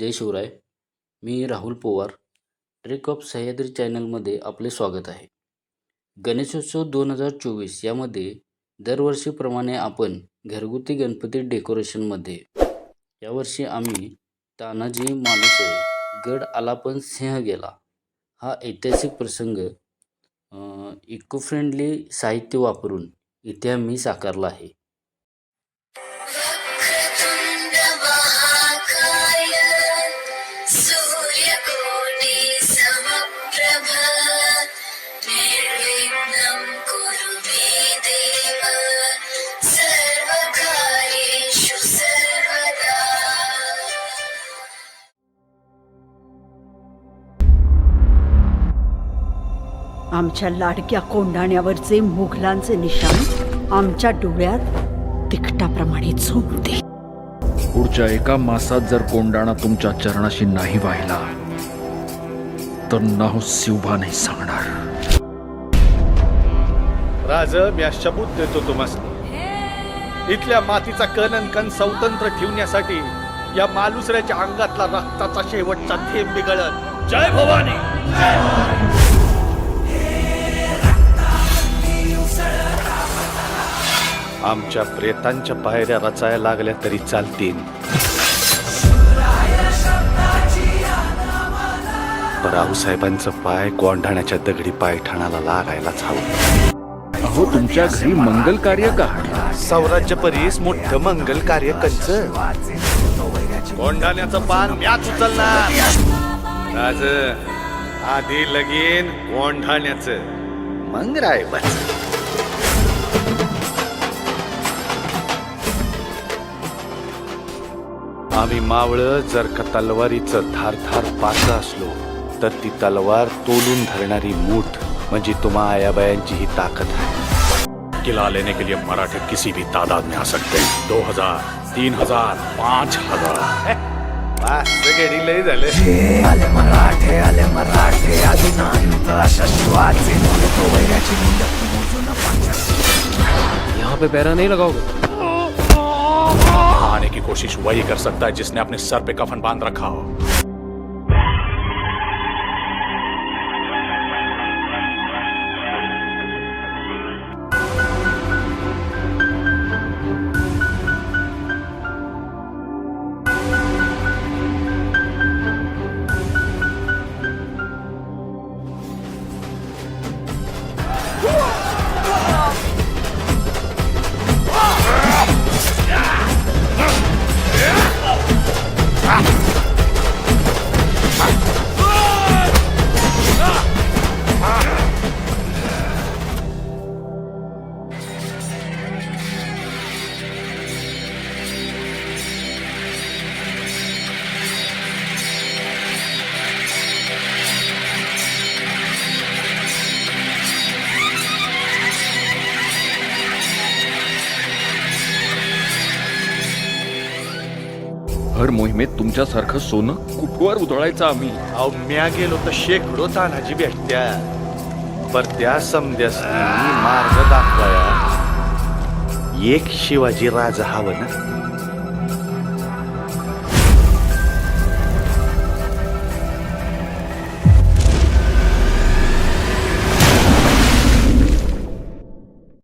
जय शिवराय. मी Rahul Powar. Trek of Sahyadri चॅनलमध्ये आपले स्वागत आहे. गणेशोत्सव दोन हजार चोवीस यामध्ये दरवर्षीप्रमाणे आपण घरगुती गणपती डेकोरेशनमध्ये. यावर्षी आम्ही तानाजी मालुसरे गड आला पण सिंह गेला. हा ऐतिहासिक प्रसंग इको फ्रेंडली साहित्य वापरून इथे आम्ही साकारला आहे. आमच्या लाडक्या कोंढाण्यावरचे मुघलांचे निशाण आमच्या डोळ्यात तिकटाप्रमाणे झोंबते. पुढच्या एका मासात जर कोंडाणा तुमच्या चरणाशी नाही वाहिला तर नाव शिवबा नाही सांगणार. राज मी शबूत देतो तुम्हाला इथल्या मातीचा कण अन कण स्वतंत्र ठेवण्यासाठी या मालुसऱ्याच्या अंगातला रक्ताचा शेवटचा थेंब बिघडत जय भवानी! आमच्या प्रेतांच्या पायऱ्या रचायला लागल्या तरी चालतील. पण रावसाहेबांचं पाय गोंढाण्याच्या दगडी पायठाणाला लागायलाच हवं. अहो तुमच्या घरी मंगल कार्य का? सौराज्य परीस मोठं मंगल कार्य कंच. कोंढाण्याचं पान म्याच उचलणार. राज आधी लगीन कोंढाण्याचं मग रायबाच आम्ही मावळ जर का तलवारीचं धार धार पात्र असलो तर ती तलवार तोलून धरणारी मूठ म्हणजे तुम्हा आयाबायांची ही ताकद आहे किला लेने के लिए मराठे किसी भी तादाद में आ सकते हैं दो हजार तीन हजार पाँच हजार बस गडी लय झालं यहाँ पे पैरा नहीं लगाओगे आने की कोशिश वही कर सकता है जिसने अपने सर पे कफन बांध रखा हो। हर मोहिमेत तुमच्यासारखं सोनं कुठवर उधळायचं आम्ही. अहो म्या गेलो तर शेकडो तानाजी भेटत्या पर त्या समद्यासनी मार्ग दाखवाया. एक शिवाजी राजा हवं ना?